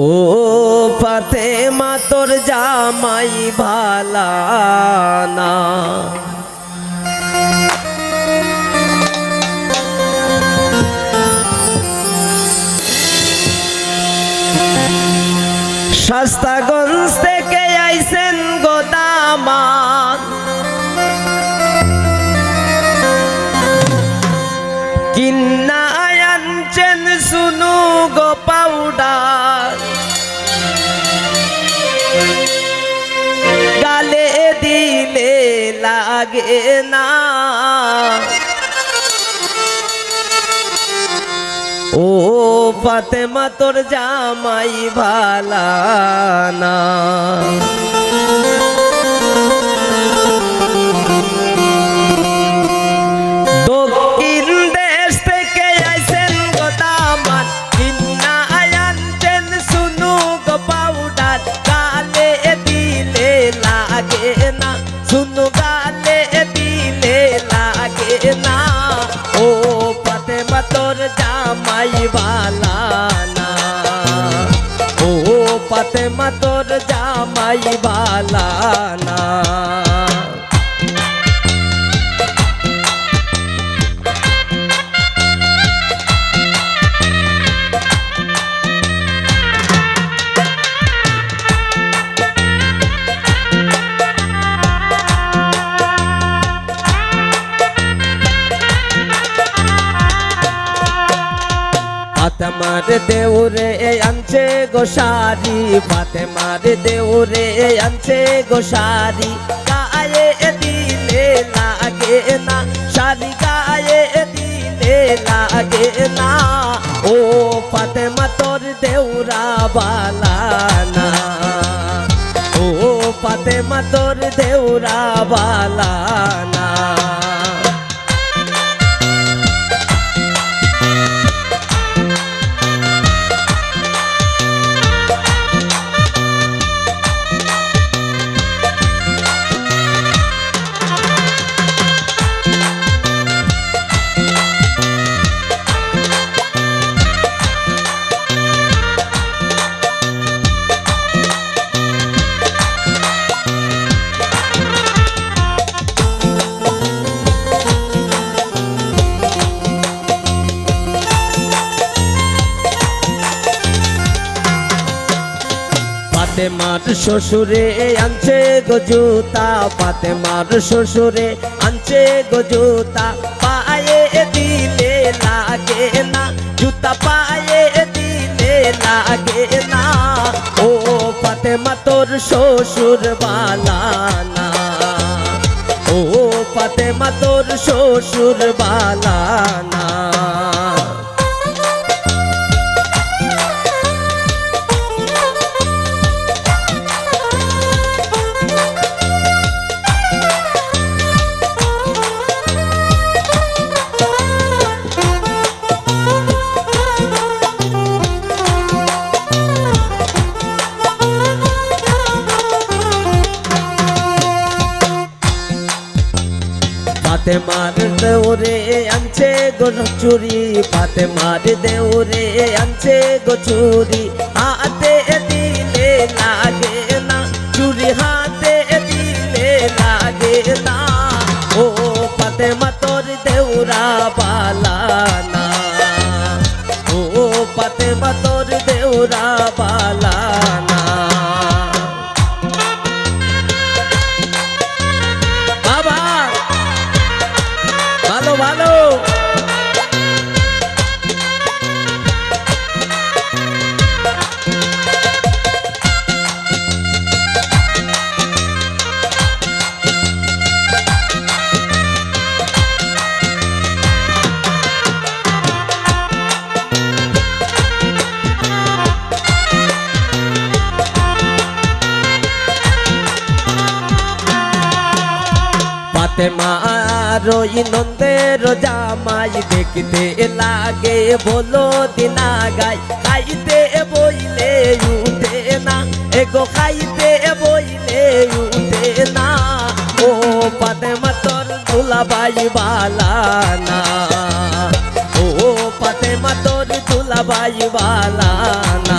ও পাতে মা তোর জামাই ভালানা না। শাস্তাগঞ্জ থেকে আইসেন গোদামান লাগে না। ও ফাতেমা তোর জামাই ভালা জামাই বালা না ফাতেমার দেউরে আনছে গোসারি ফাতেমার দেউরে আনছে গোসারি গায়ে দিলে লাগে না সারি গায়ে দিলে লাগে না। ও ফাতেমা, তোর দেউরা বালানা ও ফাতেমা, তোর দেউরা বালানা পাতে মার শ্বশুরে আনছে গজুতা পাতে মার শ্বশুরে আনছে গজুতা পায়ে দিলে লাগে না, জুতা পায়ে দিলে লাগে না। ও পাতে মা তোর শ্বশুর বালানা ও পাতে মা তোর শ্বশুর বালানা পাতে মার দেউরে আনছে গো চুরি। পাতে মার দেউরে আনছে গো চুরি। হাতে দিলে লাগে না, চুরি হাতে দিলে লাগে না। ও পাতে মা, তোর দেউরা বালানা ও পাতে মা, তোর দেউরা বালানা পাতে মারই নন্দের জামাই দেখতে লাগে, বলো দিনা গাই, খাইতে বইলে উঠে না। এগো খাইতে বইলে উঠে না। ও পাতে মা তোর দুলাবাই বালানা ও পাতে মা তোর দুলাবাই বালানা